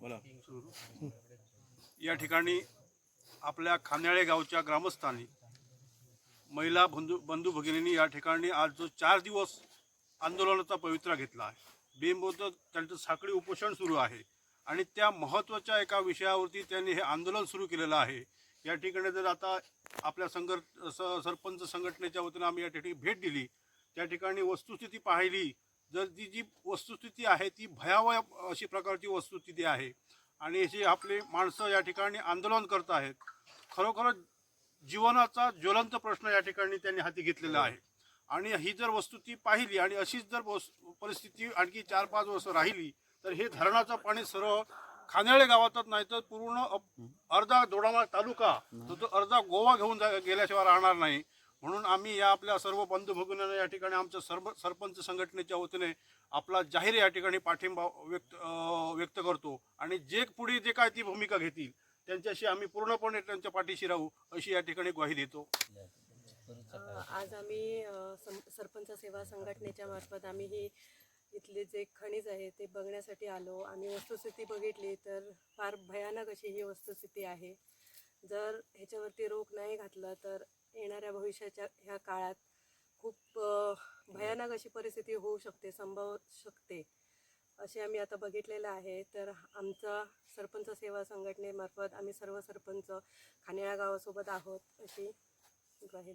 बोला. या ठिकाणी आपल्या खान्याळे गावच्या ग्रामस्थांनी महिला बंधू बंधू भगिनींनी या ठिकाणी आज जो चार दिवस आंदोलनाचा पवित्रा घेतला आहे. बेमोद त्यांचं साखळी उपोषण सुरू आहे आणि त्या महत्त्वाच्या एका विषयावरती त्यांनी हे आंदोलन सुरू केलेलं आहे. या ठिकाणी जर आता आपल्या संघ स- सरपंच संघटनेच्या वतीनं आम्ही या ठिकाणी भेट दिली त्या ठिकाणी वस्तुस्थिती पाहिली जर ती जी वस्तुस्थिती आहे ती भयावह अशी प्रकारची वस्तुस्थिती आहे आणि जे आपले माणसं या ठिकाणी आंदोलन करत आहेत खरोखर जीवनाचा ज्वलंत प्रश्न या ठिकाणी त्यांनी हाती घेतलेला आहे. आणि ही जर वस्तुस्थिती पाहिली आणि अशीच जर परिस्थिती आणखी चार पाच वर्ष राहिली तर हे धरणाचं पाणी सर्व खानाळे गावातच नाही तर पूर्ण अर्धा दोडामाळ तालुका तो अर्धा गोवा घेऊन जा गेल्याशिवाय राहणार नाही. म्हणून आम्ही या आपल्या सर्व बंधू भगिनींना या ठिकाणी आमच्या सर्व सरपंच संघटनेच्या वतीने आपला जाहीर या ठिकाणी पाठिंबा व्यक्त व्यक्त करतो. आणि जे पुढे जे काय ती भूमिका घेतील त्यांच्याशी आम्ही पूर्णपणे त्यांच्या पाठीशी राहू अशी या ठिकाणी ग्वाही देतो. आज आम्ही सरपंच सेवा संघटनेच्या मार्फत आम्ही ही इथले जे खनिज आहे ते बघण्यासाठी आलो. आम्ही वस्तुस्थिती बघितली तर फार भयानक अशी ही वस्तुस्थिती आहे. जर ह्याच्यावरती रोख नाही घातला तर येणाऱ्या भविष्याच्या ह्या काळात खूप भयानक अशी परिस्थिती होऊ शकते संभव शकते. असे आम्ही आता बघितलेलं आहे. तर आमचा सरपंच सेवा संघटनेमार्फत आम्ही सर्व सरपंच खानिळा गावासोबत आहोत अशी ग्वाही